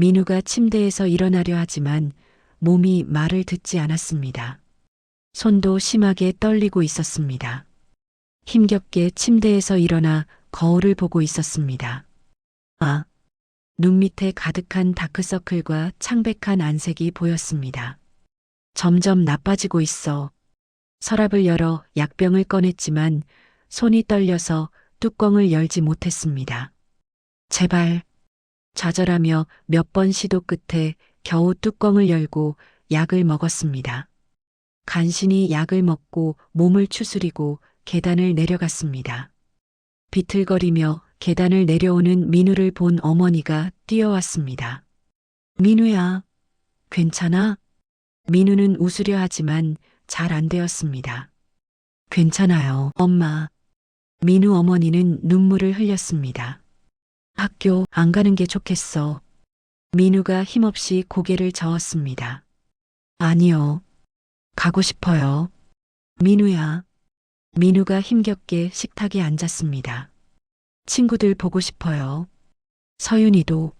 민우가 침대에서 일어나려 하지만 몸이 말을 듣지 않았습니다. 손도 심하게 떨리고 있었습니다. 힘겹게 침대에서 일어나 거울을 보고 있었습니다. 아, 눈 밑에 가득한 다크서클과 창백한 안색이 보였습니다. 점점 나빠지고 있어. 서랍을 열어 약병을 꺼냈지만 손이 떨려서 뚜껑을 열지 못했습니다. 제발. 좌절하며 몇 번 시도 끝에 겨우 뚜껑을 열고 약을 먹었습니다. 간신히 약을 먹고 몸을 추스리고 계단을 내려갔습니다. 비틀거리며 계단을 내려오는 민우를 본 어머니가 뛰어왔습니다. 민우야, 괜찮아? 민우는 웃으려 하지만 잘 안 되었습니다. 괜찮아요, 엄마. 민우 어머니는 눈물을 흘렸습니다. 학교 안 가는 게 좋겠어. 민우가 힘없이 고개를 저었습니다. 아니요. 가고 싶어요. 민우야. 민우가 힘겹게 식탁에 앉았습니다. 친구들 보고 싶어요. 서윤이도.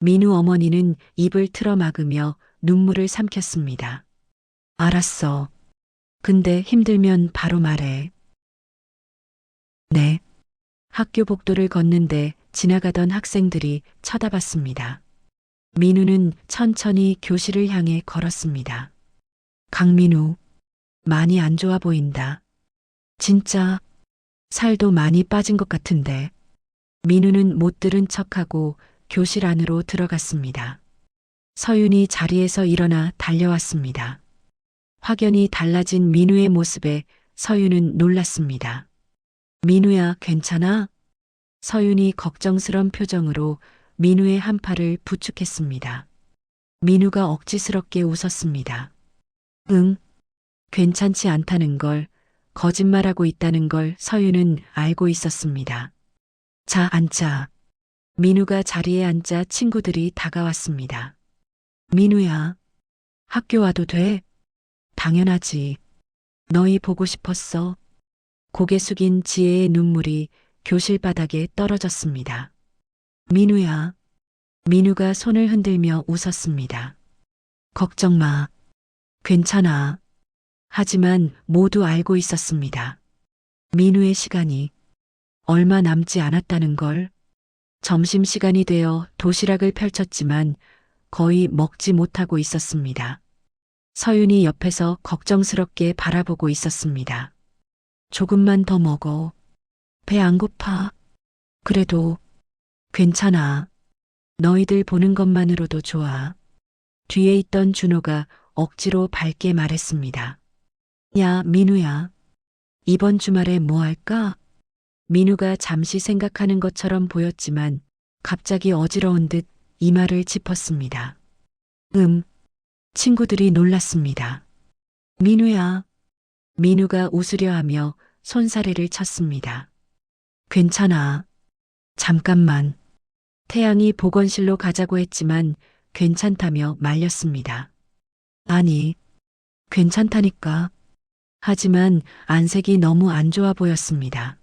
민우 어머니는 입을 틀어 막으며 눈물을 삼켰습니다. 알았어. 근데 힘들면 바로 말해. 네. 학교 복도를 걷는데 지나가던 학생들이 쳐다봤습니다. 민우는 천천히 교실을 향해 걸었습니다. 강민우, 많이 안 좋아 보인다. 진짜, 살도 많이 빠진 것 같은데. 민우는 못 들은 척하고 교실 안으로 들어갔습니다. 서윤이 자리에서 일어나 달려왔습니다. 확연히 달라진 민우의 모습에 서윤은 놀랐습니다. 민우야, 괜찮아? 서윤이 걱정스런 표정으로 민우의 한 팔을 부축했습니다. 민우가 억지스럽게 웃었습니다. 응, 괜찮지 않다는 걸, 거짓말하고 있다는 걸 서윤은 알고 있었습니다. 자, 앉자. 민우가 자리에 앉자 친구들이 다가왔습니다. 민우야, 학교 와도 돼? 당연하지. 너희 보고 싶었어. 고개 숙인 지혜의 눈물이 교실 바닥에 떨어졌습니다. 민우야. 민우가 손을 흔들며 웃었습니다. 걱정 마. 괜찮아. 하지만 모두 알고 있었습니다. 민우의 시간이 얼마 남지 않았다는 걸. 점심시간이 되어 도시락을 펼쳤지만 거의 먹지 못하고 있었습니다. 서윤이 옆에서 걱정스럽게 바라보고 있었습니다. 조금만 더 먹어. 배 안 고파. 그래도 괜찮아. 너희들 보는 것만으로도 좋아. 뒤에 있던 준호가 억지로 밝게 말했습니다. 야, 민우야. 이번 주말에 뭐 할까? 민우가 잠시 생각하는 것처럼 보였지만 갑자기 어지러운 듯 이마를 짚었습니다. 음. 친구들이 놀랐습니다. 민우야. 민우가 웃으려 하며 손사래를 쳤습니다. 괜찮아. 잠깐만. 태양이 보건실로 가자고 했지만 괜찮다며 말렸습니다. 아니, 괜찮다니까. 하지만 안색이 너무 안 좋아 보였습니다.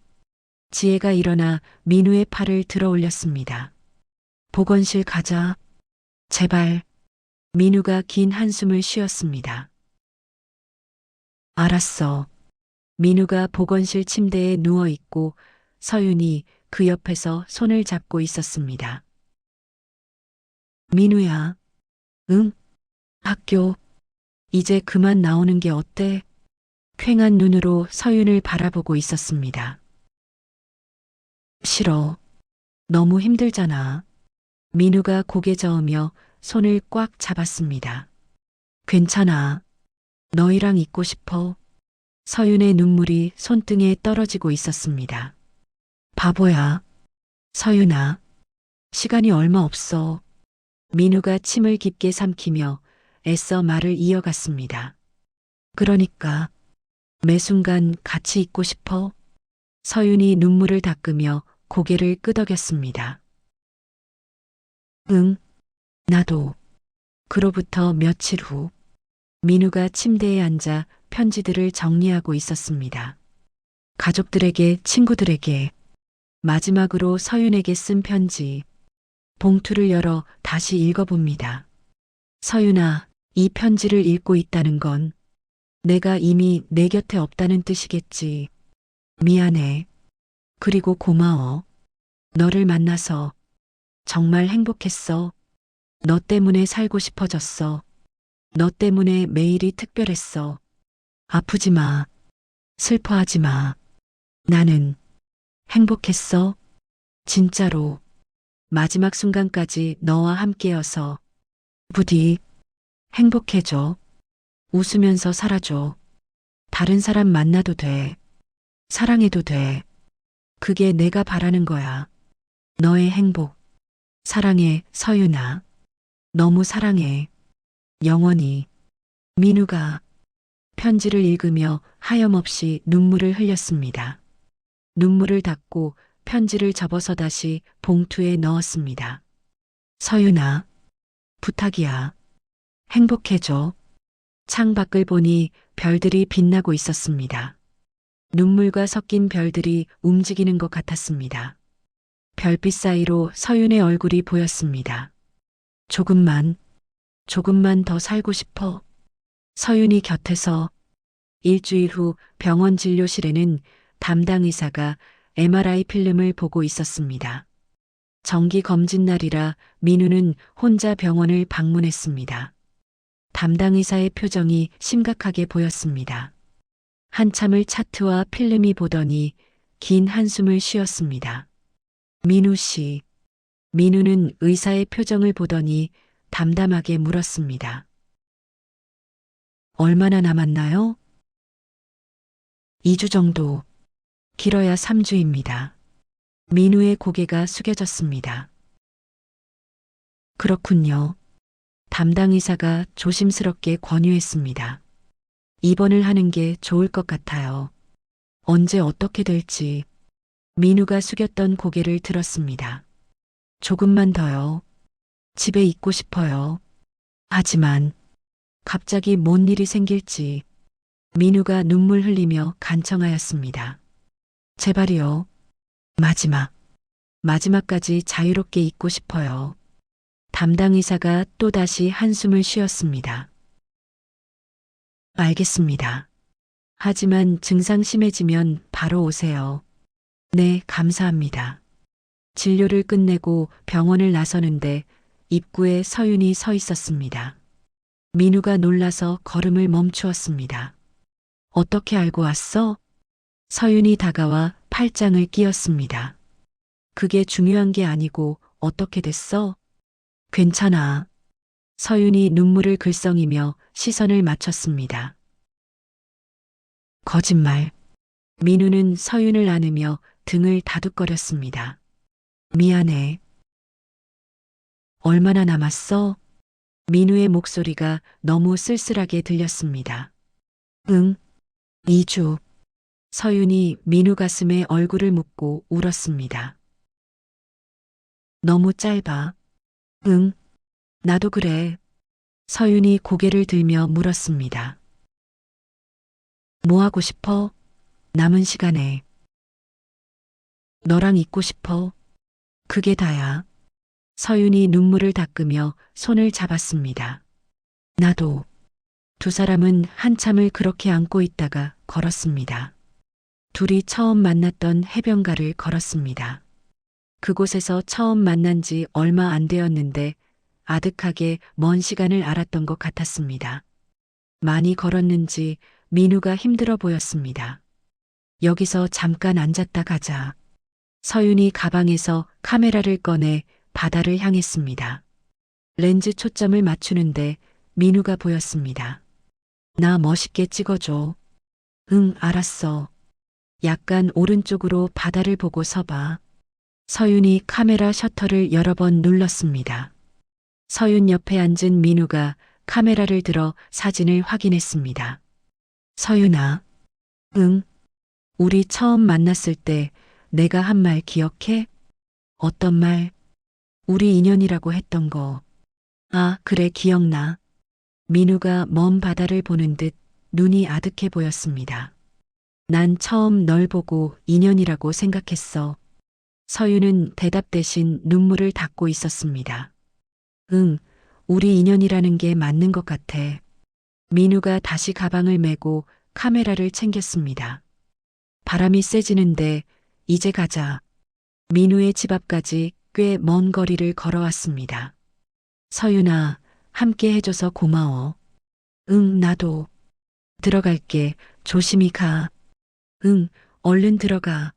지혜가 일어나 민우의 팔을 들어 올렸습니다. 보건실 가자. 제발. 민우가 긴 한숨을 쉬었습니다. 알았어. 민우가 보건실 침대에 누워 있고 서윤이 그 옆에서 손을 잡고 있었습니다. 민우야. 응? 학교. 이제 그만 나오는 게 어때? 퀭한 눈으로 서윤을 바라보고 있었습니다. 싫어. 너무 힘들잖아. 민우가 고개 저으며 손을 꽉 잡았습니다. 괜찮아. 너희랑 있고 싶어. 서윤의 눈물이 손등에 떨어지고 있었습니다. 바보야. 서윤아. 시간이 얼마 없어. 민우가 침을 깊게 삼키며 애써 말을 이어갔습니다. 그러니까 매 순간 같이 있고 싶어. 서윤이 눈물을 닦으며 고개를 끄덕였습니다. 응, 나도. 그로부터 며칠 후, 민우가 침대에 앉아 편지들을 정리하고 있었습니다. 가족들에게, 친구들에게, 마지막으로 서윤에게 쓴 편지. 봉투를 열어 다시 읽어봅니다. 서윤아, 이 편지를 읽고 있다는 건 내가 이미 내 곁에 없다는 뜻이겠지. 미안해. 그리고 고마워. 너를 만나서 정말 행복했어. 너 때문에 살고 싶어졌어. 너 때문에 매일이 특별했어. 아프지 마. 슬퍼하지 마. 나는 행복했어. 진짜로. 마지막 순간까지 너와 함께여서 부디 행복해져. 웃으면서 살아줘. 다른 사람 만나도 돼. 사랑해도 돼. 그게 내가 바라는 거야. 너의 행복. 사랑해, 서윤아. 너무 사랑해. 영원히. 민우가 편지를 읽으며 하염없이 눈물을 흘렸습니다. 눈물을 닦고 편지를 접어서 다시 봉투에 넣었습니다. 서윤아, 부탁이야. 행복해져. 창 밖을 보니 별들이 빛나고 있었습니다. 눈물과 섞인 별들이 움직이는 것 같았습니다. 별빛 사이로 서윤의 얼굴이 보였습니다. 조금만, 조금만 더 살고 싶어. 서윤이 곁에서 일주일 후 병원 진료실에는 담당 의사가 MRI 필름을 보고 있었습니다. 정기 검진 날이라 민우는 혼자 병원을 방문했습니다. 담당 의사의 표정이 심각하게 보였습니다. 한참을 차트와 필름이 보더니 긴 한숨을 쉬었습니다. 민우 씨. 민우는 의사의 표정을 보더니 담담하게 물었습니다. 얼마나 남았나요? 2주 정도. 길어야 3주입니다. 민우의 고개가 숙여졌습니다. 그렇군요. 담당 의사가 조심스럽게 권유했습니다. 입원을 하는 게 좋을 것 같아요. 언제 어떻게 될지. 민우가 숙였던 고개를 들었습니다. 조금만 더요. 집에 있고 싶어요. 하지만 갑자기 뭔 일이 생길지 민우가 눈물 흘리며 간청하였습니다. 제발이요. 마지막. 마지막까지 자유롭게 있고 싶어요. 담당 의사가 또다시 한숨을 쉬었습니다. 알겠습니다. 하지만 증상 심해지면 바로 오세요. 네, 감사합니다. 진료를 끝내고 병원을 나서는데 입구에 서윤이 서 있었습니다. 민우가 놀라서 걸음을 멈추었습니다. 어떻게 알고 왔어? 서윤이 다가와 팔짱을 끼었습니다. 그게 중요한 게 아니고 어떻게 됐어? 괜찮아. 서윤이 눈물을 글썽이며 시선을 맞췄습니다. 거짓말. 민우는 서윤을 안으며 등을 다독거렸습니다. 미안해. 얼마나 남았어? 민우의 목소리가 너무 쓸쓸하게 들렸습니다. 응. 2주. 서윤이 민우 가슴에 얼굴을 묻고 울었습니다. 너무 짧아. 응. 나도 그래. 서윤이 고개를 들며 물었습니다. 뭐 하고 싶어? 남은 시간에. 너랑 있고 싶어. 그게 다야. 서윤이 눈물을 닦으며 손을 잡았습니다. 나도. 두 사람은 한참을 그렇게 안고 있다가 걸었습니다. 둘이 처음 만났던 해변가를 걸었습니다. 그곳에서 처음 만난 지 얼마 안 되었는데 아득하게 먼 시간을 알았던 것 같았습니다. 많이 걸었는지 민우가 힘들어 보였습니다. 여기서 잠깐 앉았다 가자. 서윤이 가방에서 카메라를 꺼내 바다를 향했습니다. 렌즈 초점을 맞추는데 민우가 보였습니다. 나 멋있게 찍어줘. 응, 알았어. 약간 오른쪽으로 바다를 보고 서봐. 서윤이 카메라 셔터를 여러 번 눌렀습니다. 서윤 옆에 앉은 민우가 카메라를 들어 사진을 확인했습니다. 서윤아. 응. 우리 처음 만났을 때 내가 한 말 기억해? 어떤 말? 우리 인연이라고 했던 거. 아, 그래, 기억나. 민우가 먼 바다를 보는 듯 눈이 아득해 보였습니다. 난 처음 널 보고 인연이라고 생각했어. 서윤은 대답 대신 눈물을 닦고 있었습니다. 응, 우리 인연이라는 게 맞는 것 같아. 민우가 다시 가방을 메고 카메라를 챙겼습니다. 바람이 세지는데 이제 가자. 민우의 집 앞까지 꽤 먼 거리를 걸어왔습니다. 서윤아, 함께 해줘서 고마워. 응, 나도. 들어갈게. 조심히 가. 응, 얼른 들어가.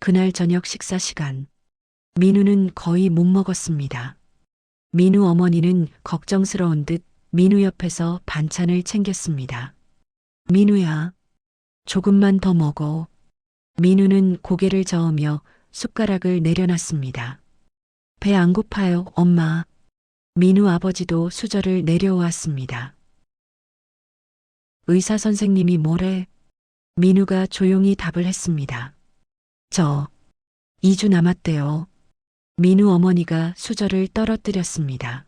그날 저녁 식사 시간. 민우는 거의 못 먹었습니다. 민우 어머니는 걱정스러운 듯 민우 옆에서 반찬을 챙겼습니다. 민우야, 조금만 더 먹어. 민우는 고개를 저으며 숟가락을 내려놨습니다. 배 안 고파요, 엄마. 민우 아버지도 수저를 내려왔습니다. 의사 선생님이 뭐래? 민우가 조용히 답을 했습니다. 저, 2주 남았대요. 민우 어머니가 수저를 떨어뜨렸습니다.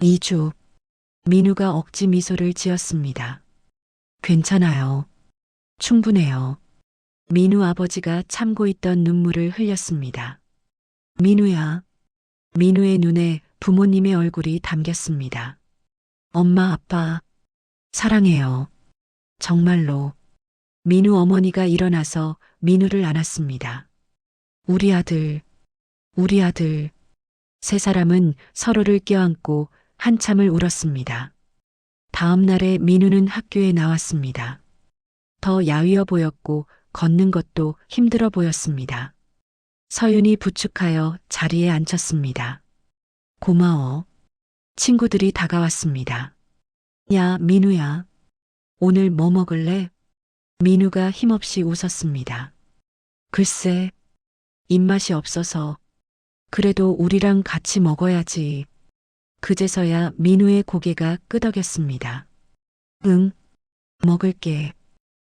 2주. 민우가 억지 미소를 지었습니다. 괜찮아요. 충분해요. 민우 아버지가 참고 있던 눈물을 흘렸습니다. 민우야. 민우의 눈에 부모님의 얼굴이 담겼습니다. 엄마, 아빠, 사랑해요. 정말로. 민우 어머니가 일어나서 민우를 안았습니다. 우리 아들, 우리 아들. 세 사람은 서로를 껴안고 한참을 울었습니다. 다음 날에 민우는 학교에 나왔습니다. 더 야위어 보였고 걷는 것도 힘들어 보였습니다. 서윤이 부축하여 자리에 앉혔습니다. 고마워. 친구들이 다가왔습니다. 야, 민우야. 오늘 뭐 먹을래? 민우가 힘없이 웃었습니다. 글쎄, 입맛이 없어서. 그래도 우리랑 같이 먹어야지. 그제서야 민우의 고개가 끄덕였습니다. 응, 먹을게.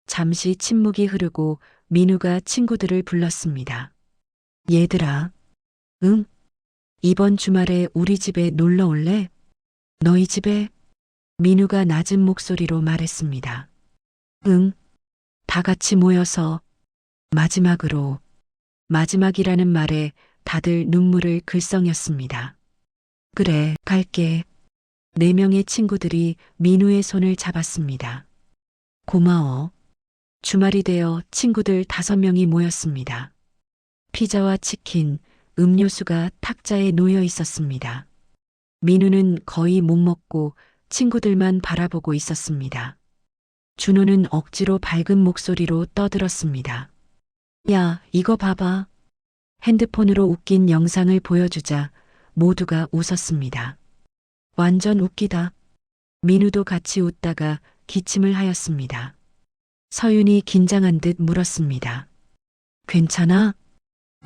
잠시 침묵이 흐르고 민우가 친구들을 불렀습니다. 얘들아, 응? 이번 주말에 우리 집에 놀러 올래? 너희 집에? 민우가 낮은 목소리로 말했습니다. 응, 다 같이 모여서 마지막으로 마지막이라는 말에 다들 눈물을 글썽였습니다. 그래, 갈게. 네 명의 친구들이 민우의 손을 잡았습니다. 고마워. 주말이 되어 친구들 다섯 명이 모였습니다. 피자와 치킨, 음료수가 탁자에 놓여 있었습니다. 민우는 거의 못 먹고 친구들만 바라보고 있었습니다. 준호는 억지로 밝은 목소리로 떠들었습니다. 야, 이거 봐봐. 핸드폰으로 웃긴 영상을 보여주자 모두가 웃었습니다. 완전 웃기다. 민우도 같이 웃다가 기침을 하였습니다. 서윤이 긴장한 듯 물었습니다. 괜찮아?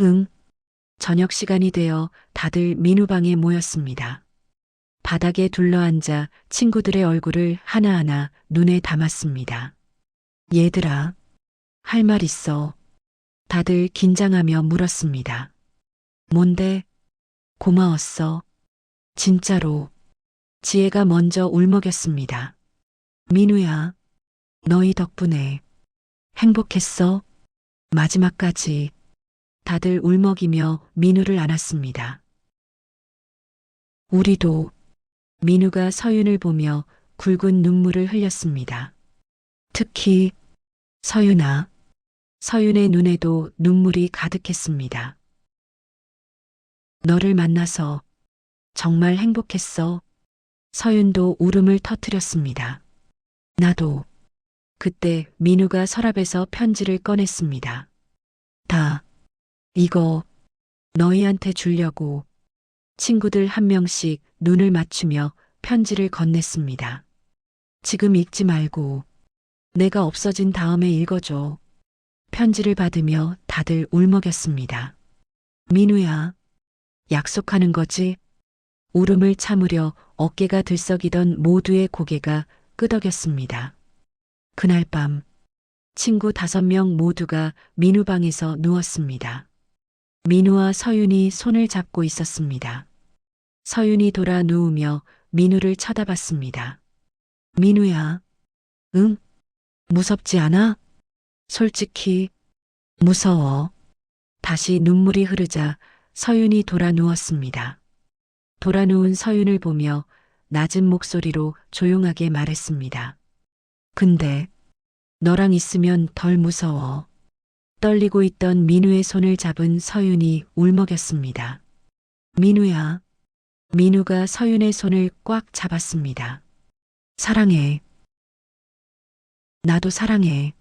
응. 저녁 시간이 되어 다들 민우 방에 모였습니다. 바닥에 둘러앉아 친구들의 얼굴을 하나하나 눈에 담았습니다. 얘들아, 할 말 있어. 다들 긴장하며 물었습니다. 뭔데? 고마웠어. 진짜로. 지혜가 먼저 울먹였습니다. 민우야, 너희 덕분에 행복했어. 마지막까지 다들 울먹이며 민우를 안았습니다. 우리도 민우가 서윤을 보며 굵은 눈물을 흘렸습니다. 특히 서윤아, 서윤의 눈에도 눈물이 가득했습니다. 너를 만나서 정말 행복했어. 서윤도 울음을 터뜨렸습니다. 나도. 그때 민우가 서랍에서 편지를 꺼냈습니다. 다, 이거, 너희한테 주려고. 친구들 한 명씩 눈을 맞추며 편지를 건넸습니다. 지금 읽지 말고, 내가 없어진 다음에 읽어줘. 편지를 받으며 다들 울먹였습니다. 민우야, 약속하는 거지? 울음을 참으려 어깨가 들썩이던 모두의 고개가 끄덕였습니다. 그날 밤, 친구 다섯 명 모두가 민우 방에서 누웠습니다. 민우와 서윤이 손을 잡고 있었습니다. 서윤이 돌아 누우며 민우를 쳐다봤습니다. 민우야, 응? 무섭지 않아? 솔직히, 무서워. 다시 눈물이 흐르자 서윤이 돌아 누웠습니다. 돌아 누운 서윤을 보며 낮은 목소리로 조용하게 말했습니다. 근데 너랑 있으면 덜 무서워. 떨리고 있던 민우의 손을 잡은 서윤이 울먹였습니다. 민우야. 민우가 서윤의 손을 꽉 잡았습니다. 사랑해. 나도 사랑해.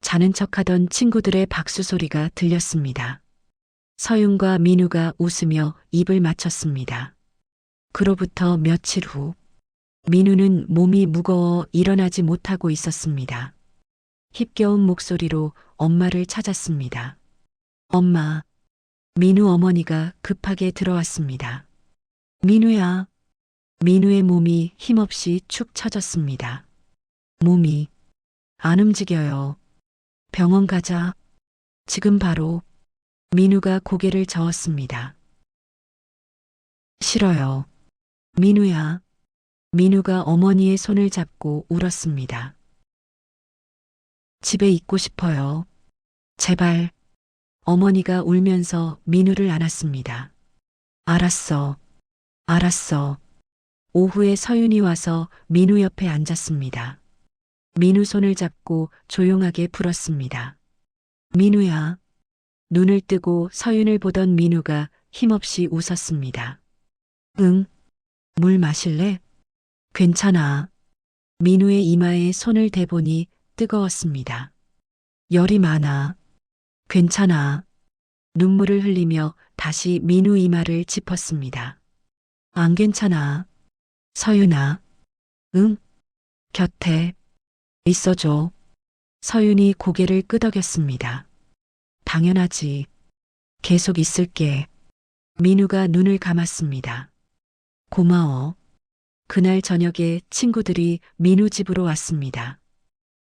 자는 척하던 친구들의 박수 소리가 들렸습니다. 서윤과 민우가 웃으며 입을 맞췄습니다. 그로부터 며칠 후, 민우는 몸이 무거워 일어나지 못하고 있었습니다. 힘겨운 목소리로 엄마를 찾았습니다. 엄마, 민우 어머니가 급하게 들어왔습니다. 민우야. 민우의 몸이 힘없이 축 처졌습니다. 몸이 안 움직여요. 병원 가자. 지금 바로 민우가 고개를 저었습니다. 싫어요. 민우야. 민우가 어머니의 손을 잡고 울었습니다. 집에 있고 싶어요. 제발. 어머니가 울면서 민우를 안았습니다. 알았어. 알았어. 오후에 서윤이 와서 민우 옆에 앉았습니다. 민우 손을 잡고 조용하게 불었습니다. 민우야. 눈을 뜨고 서윤을 보던 민우가 힘없이 웃었습니다. 응. 물 마실래? 괜찮아. 민우의 이마에 손을 대보니 뜨거웠습니다. 열이 많아. 괜찮아. 눈물을 흘리며 다시 민우 이마를 짚었습니다. 안 괜찮아. 서윤아. 응? 곁에 있어줘. 서윤이 고개를 끄덕였습니다. 당연하지. 계속 있을게. 민우가 눈을 감았습니다. 고마워. 그날 저녁에 친구들이 민우 집으로 왔습니다.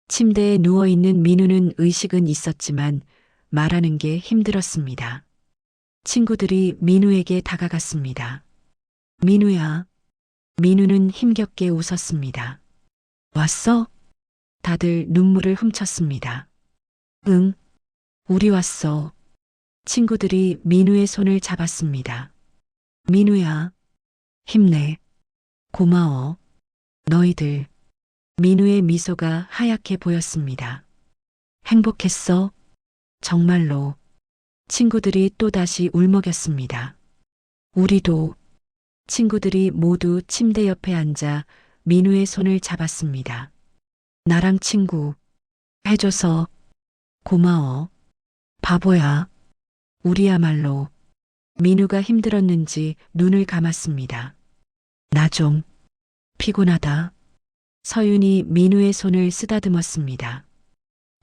침대에 누워있는 민우는 의식은 있었지만 말하는 게 힘들었습니다. 친구들이 민우에게 다가갔습니다. 민우야. 민우는 힘겹게 웃었습니다. 왔어? 다들 눈물을 훔쳤습니다. 응. 우리 왔어. 친구들이 민우의 손을 잡았습니다. 민우야. 힘내. 고마워. 너희들. 민우의 미소가 하얗게 보였습니다. 행복했어? 정말로. 친구들이 또다시 울먹였습니다. 우리도. 친구들이 모두 침대 옆에 앉아 민우의 손을 잡았습니다. 나랑 친구 해줘서 고마워. 바보야. 우리야말로 민우가 힘들었는지 눈을 감았습니다. 나 좀 피곤하다. 서윤이 민우의 손을 쓰다듬었습니다.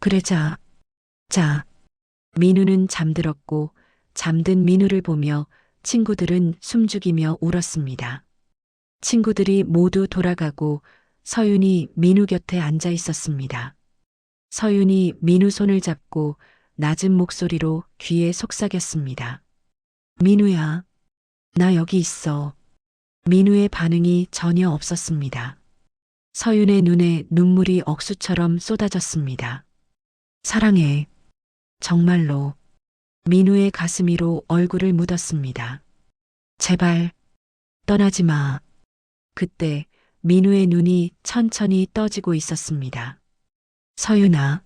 그래 자. 자. 민우는 잠들었고 잠든 민우를 보며 친구들은 숨죽이며 울었습니다. 친구들이 모두 돌아가고 서윤이 민우 곁에 앉아 있었습니다. 서윤이 민우 손을 잡고 낮은 목소리로 귀에 속삭였습니다. 민우야, 나 여기 있어. 민우의 반응이 전혀 없었습니다. 서윤의 눈에 눈물이 억수처럼 쏟아졌습니다. 사랑해. 정말로. 민우의 가슴 위로 얼굴을 묻었습니다. 제발, 떠나지 마. 그때 민우의 눈이 천천히 떠지고 있었습니다. 서윤아.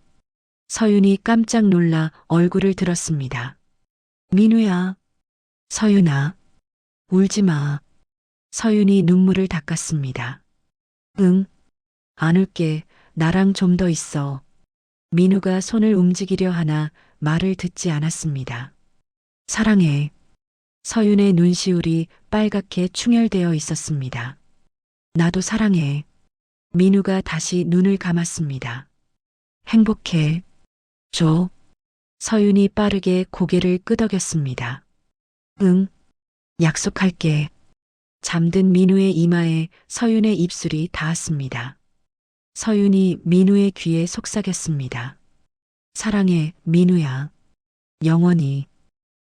서윤이 깜짝 놀라 얼굴을 들었습니다. 민우야. 서윤아. 울지 마. 서윤이 눈물을 닦았습니다. 응. 안 울게. 나랑 좀 더 있어. 민우가 손을 움직이려 하나 말을 듣지 않았습니다. 사랑해. 서윤의 눈시울이 빨갛게 충혈되어 있었습니다. 나도 사랑해. 민우가 다시 눈을 감았습니다. 행복해. 줘. 서윤이 빠르게 고개를 끄덕였습니다. 응. 약속할게. 잠든 민우의 이마에 서윤의 입술이 닿았습니다. 서윤이 민우의 귀에 속삭였습니다. 사랑해, 민우야. 영원히.